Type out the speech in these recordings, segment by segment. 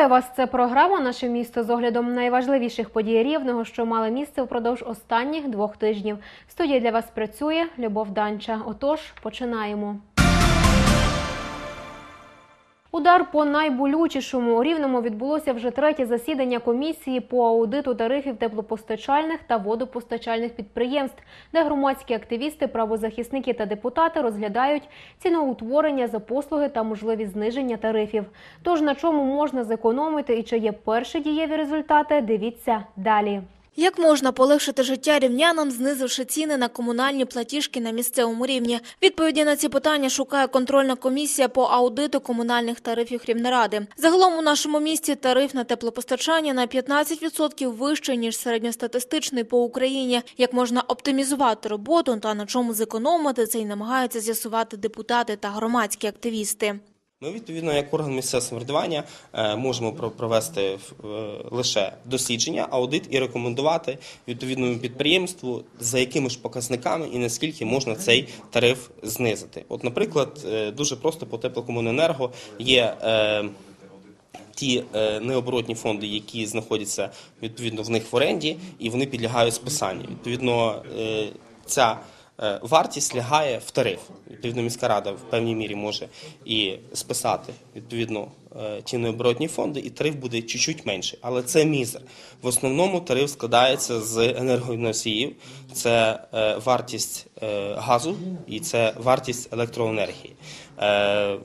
Вітаю вас. Це програма Наше місто з оглядом найважливіших подій рівного, що мали місце впродовж останніх двох тижнів. Студія для вас працює Любов Данча. Отож, починаємо. Удар по найболючішому у рівному відбулося вже третє засідання комісії по аудиту тарифів теплопостачальних та водопостачальних підприємств, де громадські активісти, правозахисники та депутати розглядають ціноутворення за послуги та можливість зниження тарифів. Тож на чому можна зекономити і чи є перші дієві результати, дивіться далі. Як можна полегшити життя рівнянам, знизивши ціни на комунальні платіжки на місцевому рівні? Відповіді на ці питання шукає контрольна комісія по аудиту комунальних тарифів Рівнеради. Загалом у нашому місті тариф на теплопостачання на 15% вищий, ніж середньостатистичний по Україні. Як можна оптимізувати роботу та на чому зекономити, це й намагаються з'ясувати депутати та громадські активісти. Ми, відповідно, як орган місцевого самоврядування е, можемо про- провести е, лише дослідження, аудит і рекомендувати відповідному підприємству, за якими ж показниками і наскільки можна цей тариф знизити. От, наприклад, е, дуже просто по теплокомуненерго є. Ті необоротні фонди, які знаходяться відповідно в них в оренді, і вони підлягають списанню. Відповідно, ця вартість лягає в тариф. Відповідно, міська рада в певній мірі може і списати відповідно е, ті необоротні фонди, і тариф буде чуть-чуть менший. Але це мізер. В основному тариф складається з енергоносіїв, це е, вартість е, газу і це вартість електроенергії. Е,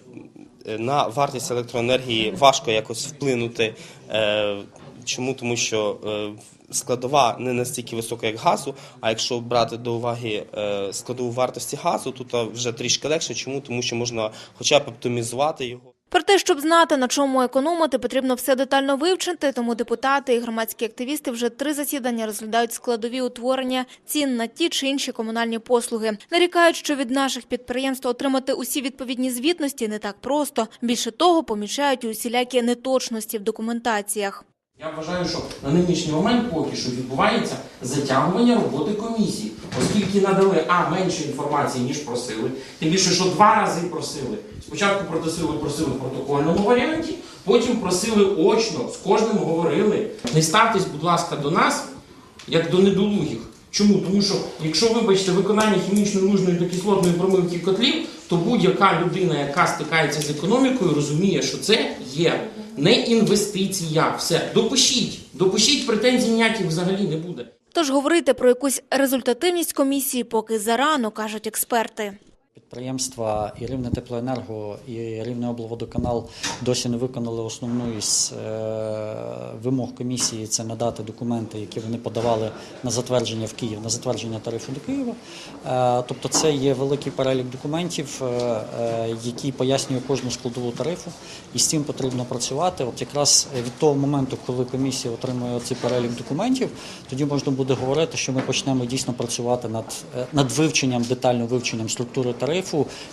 на вартість електроенергії важко якось вплинути. Е, Чому? Тому що е, складова не настільки висока, як газу. А якщо брати до уваги е, складову вартості газу, то вже трішки легше. Чому? Тому що можна хоча б оптимізувати його. Про те, щоб знати, на чому економити, потрібно все детально вивчити, тому депутати і громадські активісти вже три засідання розглядають складові утворення цін на ті чи інші комунальні послуги. Нарікають, що від наших підприємств отримати усі відповідні звітності не так просто. Більше того, помічають усілякі неточності в документаціях. Я вважаю, що на нинішній момент поки що відбувається затягування роботи комісії, оскільки надали а менше інформації ніж просили. Тим більше, що два рази просили. Спочатку просили, просили в протокольному варіанті, потім просили очно, з кожним говорили. Не ставтесь, будь ласка, до нас як до недолугих. Чому? Тому що якщо вибачте виконання хімічної лужної та кислотної промивки котлів, то будь-яка людина, яка стикається з економікою, розуміє, що це є не інвестиція. Все, допишіть, допишіть, претензій ніяких взагалі не буде. Тож говорити про якусь результативність комісії поки зарано, кажуть експерти. Підприємства і Рівне Теплоенерго, і Рівне облводоканал досі не виконали основну із е, вимог комісії це надати документи, які вони подавали на затвердження в Київ, на затвердження тарифу до Києва. Е, тобто це є великий перелік документів, е, які пояснює кожну складову тарифу, і з цим потрібно працювати. От якраз від того моменту, коли комісія отримує цей перелік документів, тоді можна буде говорити, що ми почнемо дійсно працювати над, над вивченням, детальним вивченням структури тарифу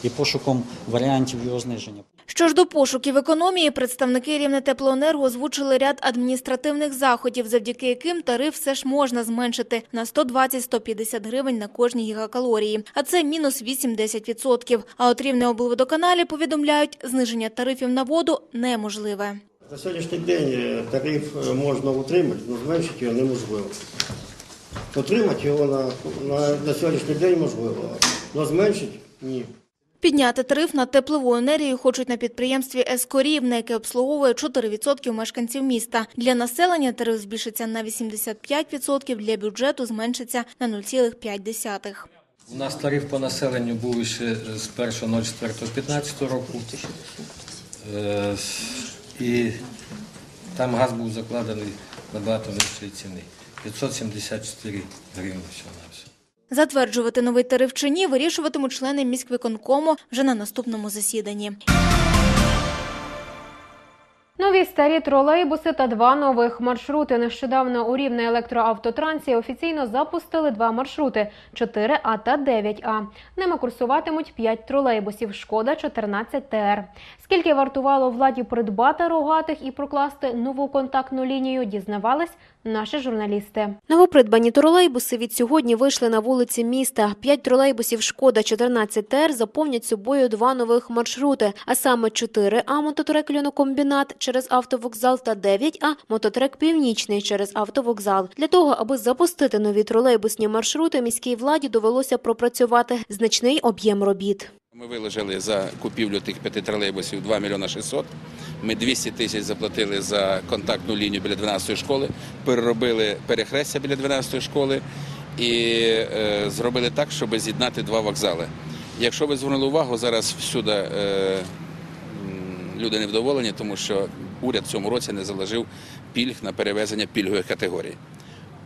і пошуком варіантів його зниження. Що ж до пошуків економії, представники Рівне Теплоенерго озвучили ряд адміністративних заходів, завдяки яким тариф все ж можна зменшити на 120-150 гривень на кожній гігакалорії, а це мінус 8-10%. А от Рівне облводоканалі повідомляють, зниження тарифів на воду неможливе. На сьогоднішній день е, тариф е, можна утримати, але зменшити його неможливо. Утримати його на, на, на сьогоднішній день можливо, але зменшити ні. Підняти тариф на теплову енергію хочуть на підприємстві «Ескорівне», яке обслуговує 4% мешканців міста. Для населення тариф збільшиться на 85%, для бюджету зменшиться на 0,5%. У нас тариф по населенню був ще з 1.04.15 року. Е, І там газ був закладений набагато нижчої ціни. 574 гривні всього на все. Затверджувати новий тариф чи ні вирішуватимуть члени міськвиконкому вже на наступному засіданні. Нові старі тролейбуси та два нових маршрути. Нещодавно у рівне електроавтотрансі офіційно запустили два маршрути 4А та 9А. Ними курсуватимуть 5 тролейбусів. Шкода 14 ТР. Скільки вартувало владі придбати рогатих і прокласти нову контактну лінію, дізнавались наші журналісти. Новопридбані тролейбуси від сьогодні вийшли на вулиці міста. П'ять тролейбусів «Шкода 14 ТР» заповнять собою два нових маршрути, а саме 4А мототрек «Льонокомбінат» через автовокзал та 9А мототрек «Північний» через автовокзал. Для того, аби запустити нові тролейбусні маршрути, міській владі довелося пропрацювати значний об'єм робіт. Ми виложили за купівлю тих п'яти тролейбусів 2 мільйони 600. Ми 200 тисяч заплатили за контактну лінію біля 12-ї школи, переробили перехрестя біля 12-ї школи і е, зробили так, щоб з'єднати два вокзали. Якщо ви звернули увагу, зараз всюди е, люди невдоволені, тому що уряд в цьому році не заложив пільг на перевезення пільгових категорій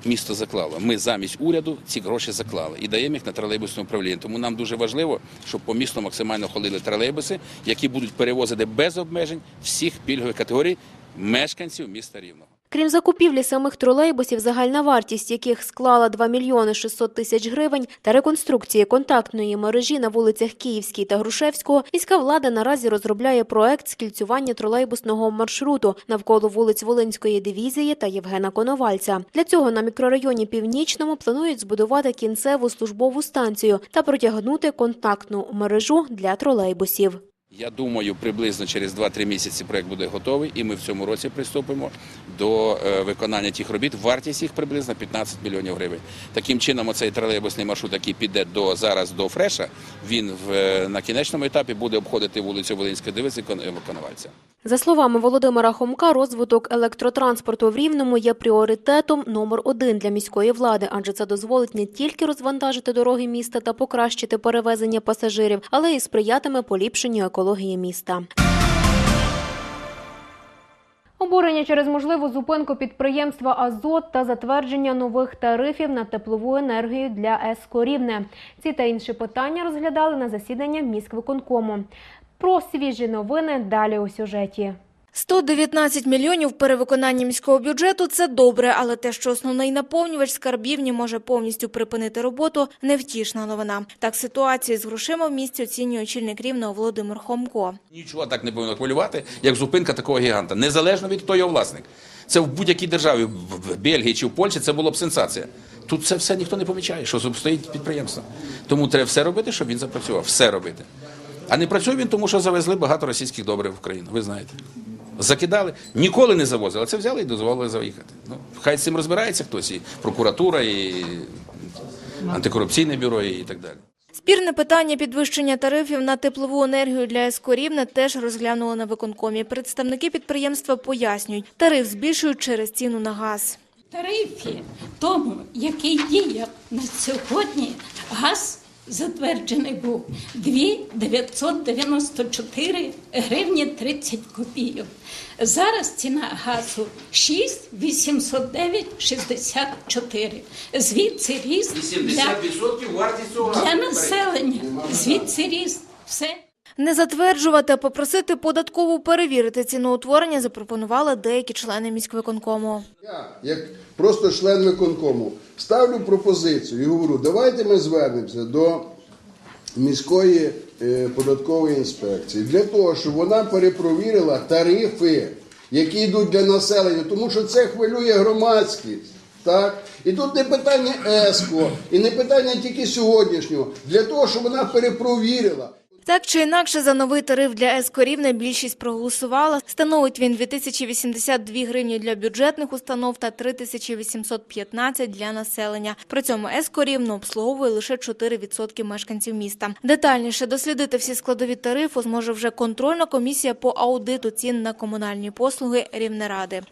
місто заклало. Ми замість уряду ці гроші заклали і даємо їх на тролейбусне управління. Тому нам дуже важливо, щоб по місту максимально ходили тролейбуси, які будуть перевозити без обмежень всіх пільгових категорій мешканців міста Рівного. Крім закупівлі самих тролейбусів, загальна вартість яких склала 2 мільйони 600 тисяч гривень та реконструкції контактної мережі на вулицях Київській та Грушевського, міська влада наразі розробляє проект скільцювання тролейбусного маршруту навколо вулиць Волинської дивізії та Євгена Коновальця. Для цього на мікрорайоні Північному планують збудувати кінцеву службову станцію та протягнути контактну мережу для тролейбусів. Я думаю, приблизно через 2-3 місяці проект буде готовий, і ми в цьому році приступимо до е, виконання тих робіт. Вартість їх приблизно 15 мільйонів гривень. Таким чином, оцей тролейбусний маршрут, який піде до зараз до Фреша, він в е, на кінечному етапі буде обходити вулицю Волинської дивиці Коновальця. За словами Володимира Хомка, розвиток електротранспорту в Рівному є пріоритетом номер один для міської влади, адже це дозволить не тільки розвантажити дороги міста та покращити перевезення пасажирів, але й сприятиме поліпшенню екології міста. Обурення через можливу зупинку підприємства Азот та затвердження нових тарифів на теплову енергію для ЕСКО Рівне. Ці та інші питання розглядали на засідання міськвиконкому. Про свіжі новини далі у сюжеті. 119 мільйонів перевиконання міського бюджету – це добре, але те, що основний наповнювач скарбівні може повністю припинити роботу – невтішна новина. Так ситуацію з грошима в місті оцінює очільник Рівного Володимир Хомко. Нічого так не повинно хвилювати, як зупинка такого гіганта, незалежно від хто його власник. Це в будь-якій державі, в Бельгії чи в Польщі, це було б сенсація. Тут це все ніхто не помічає, що стоїть підприємство. Тому треба все робити, щоб він запрацював. Все робити. А не працює він, тому що завезли багато російських добрив в Україну. Ви знаєте. Закидали, ніколи не завозили, а це взяли і дозволили заїхати. Ну, хай з цим розбирається хтось, і прокуратура, і антикорупційне бюро, і так далі. Спірне питання підвищення тарифів на теплову енергію для Ескорівне теж розглянули на виконкомі. Представники підприємства пояснюють, тариф збільшують через ціну на газ. тарифі, тому, який діяв на сьогодні, газ затверджений був 2,994 гривні 30 копійок. Зараз ціна газу 6,809,64. Звідси ріст для, вартість цього для населення. Звідси ріст. Все. Не затверджувати, а попросити податкову перевірити ціноутворення запропонували деякі члени міськвиконкому. Я, як просто член виконкому, ставлю пропозицію і говорю, давайте ми звернемося до міської е, податкової інспекції для того, щоб вона перепровірила тарифи, які йдуть для населення, тому що це хвилює громадськість. Так? І тут не питання ЕСКО, і не питання тільки сьогоднішнього, для того, щоб вона перепровірила. Так чи інакше, за новий тариф для Ескорівне більшість проголосувала. Становить він 2082 гривні для бюджетних установ та 3815 для населення. При цьому Ескорівну обслуговує лише 4% мешканців міста. Детальніше дослідити всі складові тарифу зможе вже контрольна комісія по аудиту цін на комунальні послуги Рівнеради.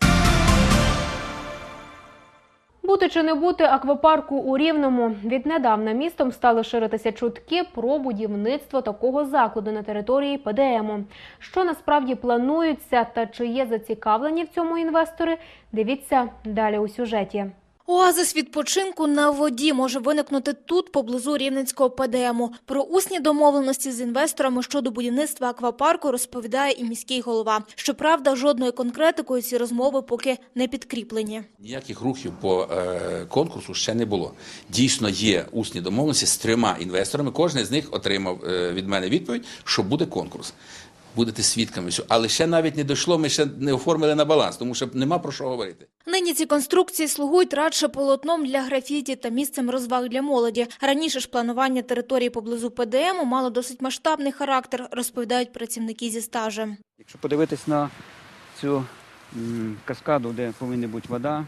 Бути чи не бути аквапарку у Рівному. Віднедавна містом стали ширитися чутки про будівництво такого закладу на території ПДМу. Що насправді планується та чи є зацікавлені в цьому інвестори, дивіться далі у сюжеті. Оазис відпочинку на воді може виникнути тут, поблизу Рівненського ПДМу. Про усні домовленості з інвесторами щодо будівництва аквапарку розповідає і міський голова. Щоправда, жодною конкретикою ці розмови поки не підкріплені. Ніяких рухів по е, конкурсу ще не було. Дійсно є усні домовленості з трьома інвесторами. Кожен з них отримав е, від мене відповідь, що буде конкурс. Будете свідками. всього. Але ще навіть не дійшло, ми ще не оформили на баланс, тому що нема про що говорити. Нині ці конструкції слугують радше полотном для графіті та місцем розваг для молоді. Раніше ж планування території поблизу ПДМу мало досить масштабний характер, розповідають працівники зі стажем. Якщо подивитись на цю каскаду, де повинна бути вода,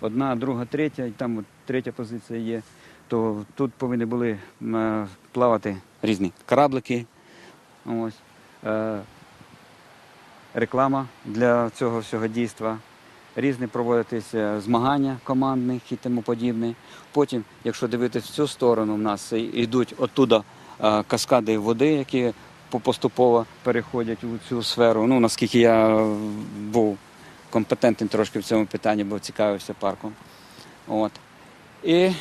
одна, друга, третя, і там от третя позиція є, то тут повинні були плавати різні кораблики. Ось, реклама для цього всього дійства. Різні проводитися змагання командних і тому подібне. Потім, якщо дивитись в цю сторону, в нас йдуть оттуда е, каскади води, які поступово переходять у цю сферу. Ну, наскільки я е, був компетентним трошки в цьому питанні, бо цікавився парком. От. І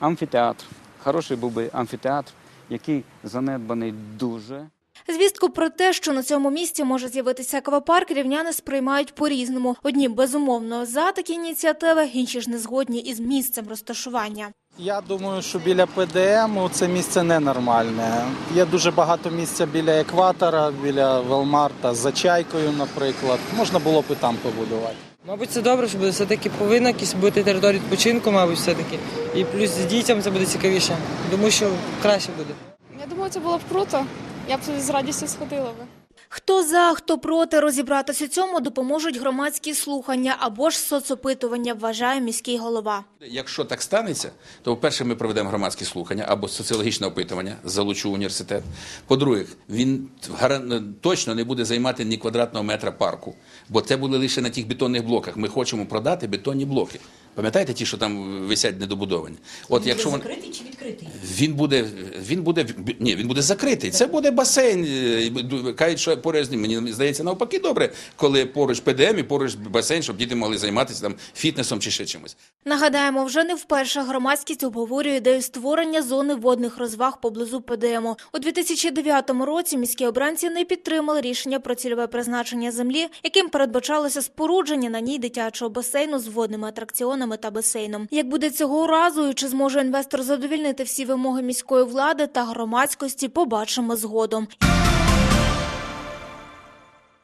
амфітеатр. Хороший був би амфітеатр, який занедбаний дуже. Звістку про те, що на цьому місці може з'явитися аквапарк, рівняни сприймають по-різному. Одні безумовно за такі ініціативи, інші ж не згодні із місцем розташування. Я думаю, що біля ПДМ це місце ненормальне. Є дуже багато місця біля екватора, біля Велмарта, за чайкою, наприклад. Можна було б і там побудувати. Мабуть, це добре, що буде все-таки повинна якісь бути територія відпочинку, мабуть, все-таки. І плюс з дітям це буде цікавіше. Думаю, що краще буде. Я думаю, це було б круто. Я б з радістю сходила би. Хто за, хто проти розібратися цьому допоможуть громадські слухання або ж соцопитування, вважає міський голова. Якщо так станеться, то вперше ми проведемо громадські слухання або соціологічне опитування, залучу університет. По-друге, він гаран- точно не буде займати ні квадратного метра парку, бо це були лише на тих бетонних блоках. Ми хочемо продати бетонні блоки. Пам'ятаєте ті, що там висять недобудовані? От якщо він закритий чи відкритий? він буде, він буде ні, він буде закритий. Це буде басейн. е, Кажуть, що поряд з ним. Мені здається, навпаки, добре, коли поруч ПДМ і поруч басейн, щоб діти могли займатися там фітнесом чи ще чимось. Нагадаємо, вже не вперше громадськість обговорює ідею створення зони водних розваг поблизу ПДМу. У 2009 році міські обранці не підтримали рішення про цільове призначення землі, яким передбачалося спорудження на ній дитячого басейну з водними атракціонами та басейном. Як буде цього разу і чи зможе інвестор задовільнити всі вимоги міської влади та громадськості, побачимо згодом.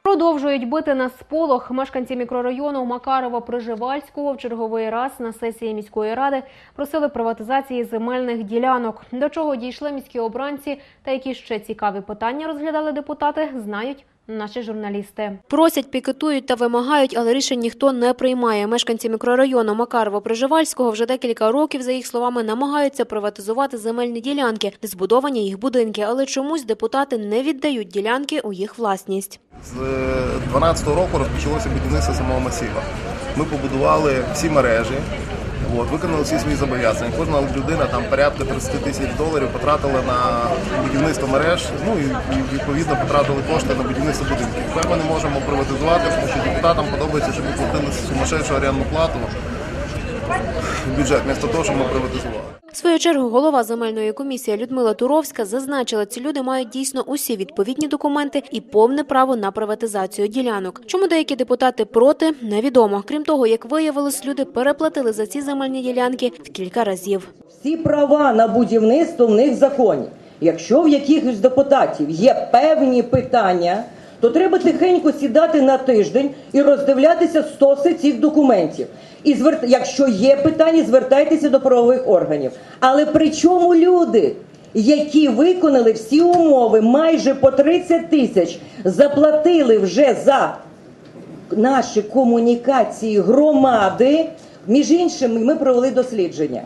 Продовжують бити на сполох. Мешканці мікрорайону Макарова-Приживальського в черговий раз на сесії міської ради просили приватизації земельних ділянок. До чого дійшли міські обранці та які ще цікаві питання розглядали депутати, знають наші журналісти. Просять, пікетують та вимагають, але рішень ніхто не приймає. Мешканці мікрорайону Макарова-Приживальського вже декілька років, за їх словами, намагаються приватизувати земельні ділянки, де збудовані їх будинки, але чомусь депутати не віддають ділянки у їх власність. З 2012 року розпочалося будівництво самого масива. Ми побудували всі мережі, от, виконали всі свої зобов'язання. Кожна людина там порядка 30 тисяч доларів потратила на будівництво мереж, ну і, відповідно потратили кошти на будівництво будинків. Тепер ми не можемо приватизувати, тому що депутатам подобається, щоб ми платили сумасшедшу орендну плату бюджет, вмісто того, щоб ми приватизували. В свою чергу голова земельної комісії Людмила Туровська зазначила, ці люди мають дійсно усі відповідні документи і повне право на приватизацію ділянок. Чому деякі депутати проти, невідомо. Крім того, як виявилось, люди переплатили за ці земельні ділянки в кілька разів. Всі права на будівництво в них в законі. Якщо в якихось депутатів є певні питання, то треба тихенько сідати на тиждень і роздивлятися стоси цих документів. І звер... якщо є питання, звертайтеся до правових органів. Але при чому люди, які виконали всі умови, майже по 30 тисяч, заплатили вже за наші комунікації громади. Між іншим, ми провели дослідження.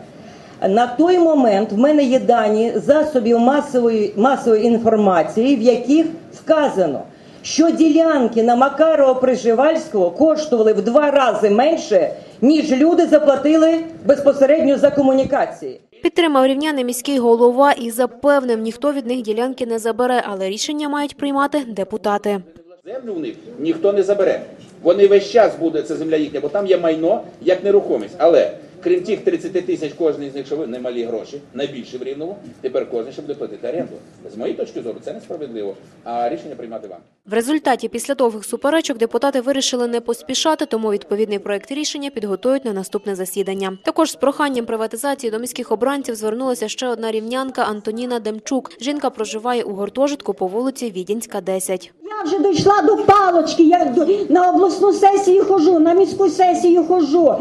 На той момент в мене є дані засобів масової, масової інформації, в яких вказано, що ділянки на Макарова Приживальського коштували в два рази менше, ніж люди заплатили безпосередньо за комунікації. Підтримав рівняний міський голова і запевнив, ніхто від них ділянки не забере, але рішення мають приймати депутати. Землю в них ніхто не забере. Вони весь час буде це земля їхня, бо там є майно як нерухомість. Але Крім тих 30 тисяч, кожен з них, що ви немалі гроші, найбільше в рівному, тепер кожен ще буде платити оренду. З моєї точки зору, це несправедливо, а рішення приймати вам. В результаті після довгих суперечок депутати вирішили не поспішати, тому відповідний проект рішення підготують на наступне засідання. Також з проханням приватизації до міських обранців звернулася ще одна рівнянка Антоніна Демчук. Жінка проживає у гуртожитку по вулиці Відінська, 10. Я вже дійшла до палочки. Я до- на обласну сесію ходжу, на міську сесію ходжу,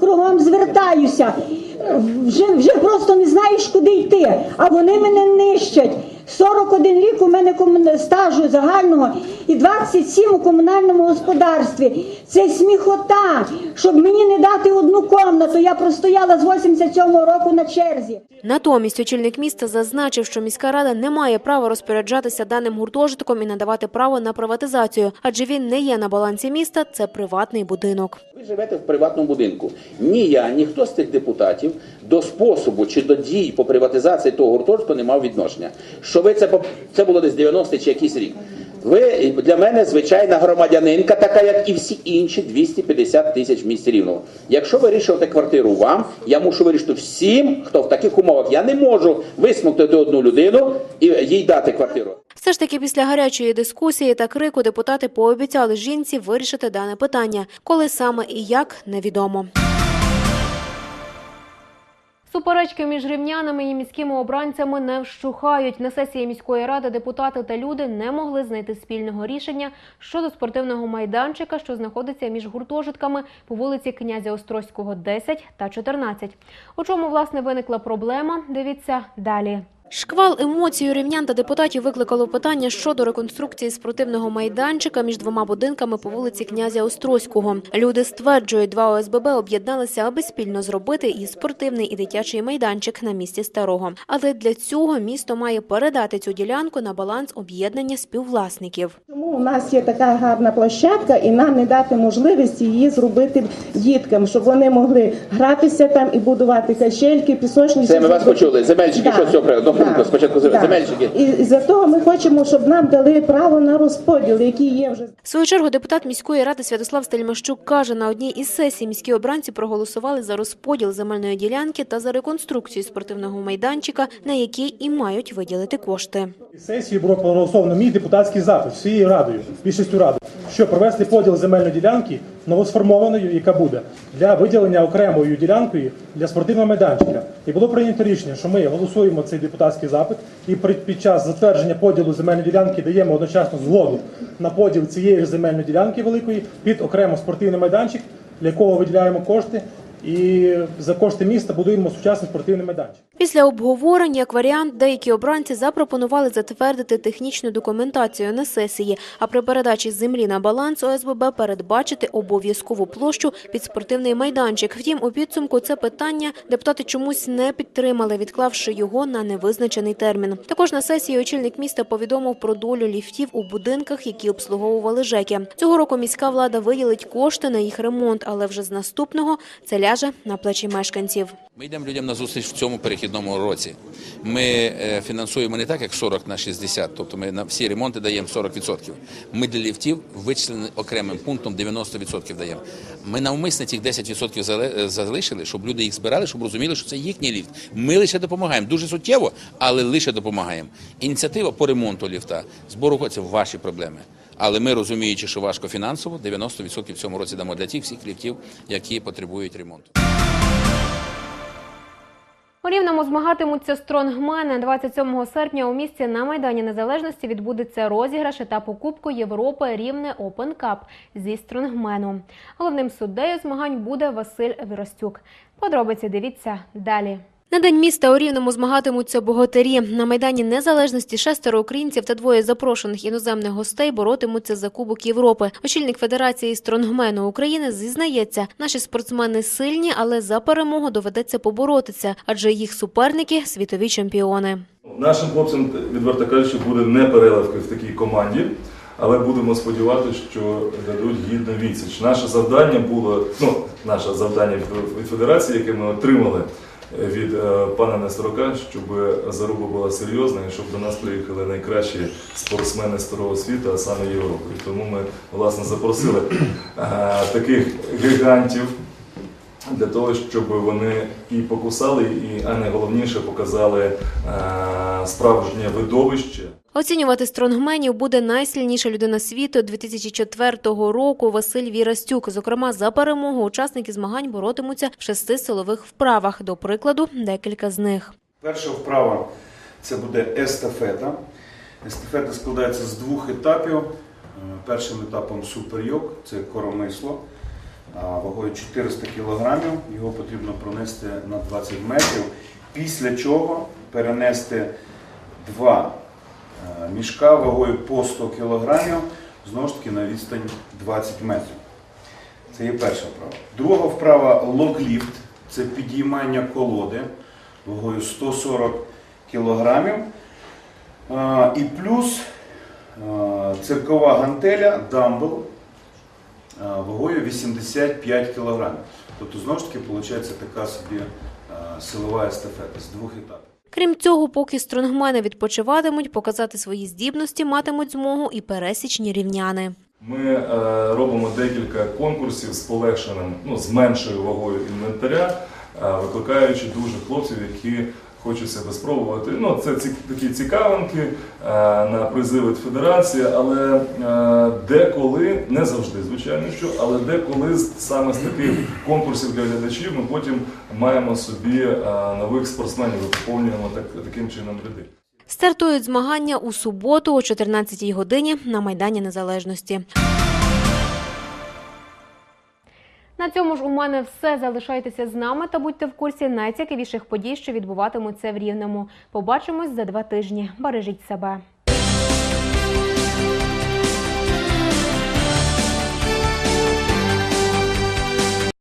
кругом звертаюся. Вже, вже просто не знаєш, куди йти. А вони мене нищать. 41 рік у мене стажу загального і 27 у комунальному господарстві. Це сміхота, щоб мені не дати одну комнату. Я простояла з 87-го року на черзі. Натомість очільник міста зазначив, що міська рада не має права розпоряджатися даним гуртожитком і надавати право на приватизацію, адже він не є на балансі міста, це приватний будинок. Ви живете в приватному будинку. Ні я, ніхто з тих депутатів до способу чи до дій по приватизації того гуртожитку не мав відношення. Що ви це це було десь 90 чи якийсь рік. Ви для мене звичайна громадянинка, така як і всі інші 250 тисяч в місті рівного. Якщо вирішувати квартиру вам, я мушу вирішити всім, хто в таких умовах. Я не можу висмоктати одну людину і їй дати квартиру. Все ж таки, після гарячої дискусії та крику депутати пообіцяли жінці вирішити дане питання. Коли саме і як невідомо. Суперечки між рівнянами і міськими обранцями не вщухають. На сесії міської ради депутати та люди не могли знайти спільного рішення щодо спортивного майданчика, що знаходиться між гуртожитками по вулиці князя Острозького 10 та 14. У чому власне виникла проблема? Дивіться далі. Шквал емоцій у рівнян та депутатів викликало питання щодо реконструкції спортивного майданчика між двома будинками по вулиці князя Острозького. Люди стверджують, два ОСББ об'єдналися, аби спільно зробити і спортивний, і дитячий майданчик на місці старого. Але для цього місто має передати цю ділянку на баланс об'єднання співвласників. Тому у нас є така гарна площадка, і нам не дати можливість її зробити діткам, щоб вони могли гратися там і будувати качельки, пісочниці. Це ми вас почули. Земельщики, Да. що з цього приводу? Ну, спочатку Да. земельщики. І, і за того ми хочемо, щоб нам дали право на розподіл, який є вже. В свою чергу депутат міської ради Святослав Стельмащук каже, на одній із сесій міські обранці проголосували за розподіл земельної ділянки та за реконструкцію спортивного майданчика, на який і мають виділити кошти. Сесії було проголосовано мій депутатський запит всією радою, більшістю ради, що провести поділ земельної ділянки новосформованою, яка буде для виділення окремою ділянкою для спортивного майданчика. І було прийнято рішення, що ми голосуємо цей депутатський запит і під час затвердження поділу земельної ділянки даємо одночасно згоду на поділ цієї ж земельної ділянки великої під окремо спортивний майданчик, для якого виділяємо кошти. І за кошти міста будуємо сучасний спортивний майданчик. Після обговорень, як варіант, деякі обранці запропонували затвердити технічну документацію на сесії, а при передачі землі на баланс ОСББ передбачити обов'язкову площу під спортивний майданчик. Втім, у підсумку це питання депутати чомусь не підтримали, відклавши його на невизначений термін. Також на сесії очільник міста повідомив про долю ліфтів у будинках, які обслуговували ЖЕКи. Цього року міська влада виділить кошти на їх ремонт, але вже з наступного це ляже на плечі мешканців. Ми йдемо людям на зустріч в цьому перехідному році. Ми е, фінансуємо не так, як 40 на 60, тобто ми на всі ремонти даємо 40%. Ми для ліфтів вичислені окремим пунктом 90% даємо. Ми навмисне цих 10% зале- е, залишили, щоб люди їх збирали, щоб розуміли, що це їхній ліфт. Ми лише допомагаємо. Дуже суттєво, але лише допомагаємо. Ініціатива по ремонту ліфта, збору це ваші проблеми. Але ми розуміючи, що важко фінансово, 90% в цьому році дамо для тих всіх ліфтів, які потребують ремонту. У Рівному змагатимуться стронгмени. 27 серпня у місті на Майдані Незалежності відбудеться розіграш етапу Кубку Європи Рівне Open Cup зі стронгмену. Головним суддею змагань буде Василь Віростюк. Подробиці дивіться далі. На день міста у Рівному змагатимуться богатирі. На Майдані Незалежності шестеро українців та двоє запрошених іноземних гостей боротимуться за Кубок Європи. Очільник Федерації стронгмену України зізнається, наші спортсмени сильні, але за перемогу доведеться поборотися, адже їх суперники світові чемпіони. Нашим хлопцям, відверто кажучи, буде не переливки в такій команді, але будемо сподіватися, що дадуть гідну відсіч. Наше завдання було, ну, наше завдання від- федерації, яке ми отримали від е, пана Несторока, щоб заруба була серйозна і щоб до нас приїхали найкращі спортсмени старого світу, а саме Європи. Тому ми власне запросили е, таких гігантів для того, щоб вони і покусали, і а найголовніше показали е, справжнє видовище. Оцінювати стронгменів буде найсильніша людина світу 2004 року Василь Вірастюк. Зокрема, за перемогу учасники змагань боротимуться в шести силових вправах. До прикладу, декілька з них. Перша вправа це буде естафета. Естафета складається з двох етапів. Е, Першим етапом суперйог це коромисло вагою 400 кг. Його потрібно пронести на 20 метрів. Після чого перенести два мішка вагою по 100 кг, знову ж таки на відстань 20 метрів. Це є перша вправа. Друга вправа локліфт це підіймання колоди вагою 140 кг. І плюс циркова гантеля дамбл вагою 85 кг. Тобто, знову ж таки, виходить така собі силова естафета з двох етапів. Крім цього, поки стронгмени відпочиватимуть, показати свої здібності матимуть змогу і пересічні рівняни. Ми е, робимо декілька конкурсів з полегшеним, ну, з меншою вагою інвентаря, е, викликаючи дуже хлопців, які хочуть себе спробувати. Ну, це ці, такі цікавинки е, на призиви федерації, але е, деколи, не завжди, звичайно, що, але деколи саме з таких конкурсів для глядачів ми потім маємо собі е, нових спортсменів і поповнюємо так, таким чином ряди. Стартують змагання у суботу о 14 годині на Майдані Незалежності. На цьому ж у мене все. Залишайтеся з нами та будьте в курсі найцікавіших подій, що відбуватимуться в Рівному. Побачимось за два тижні. Бережіть себе.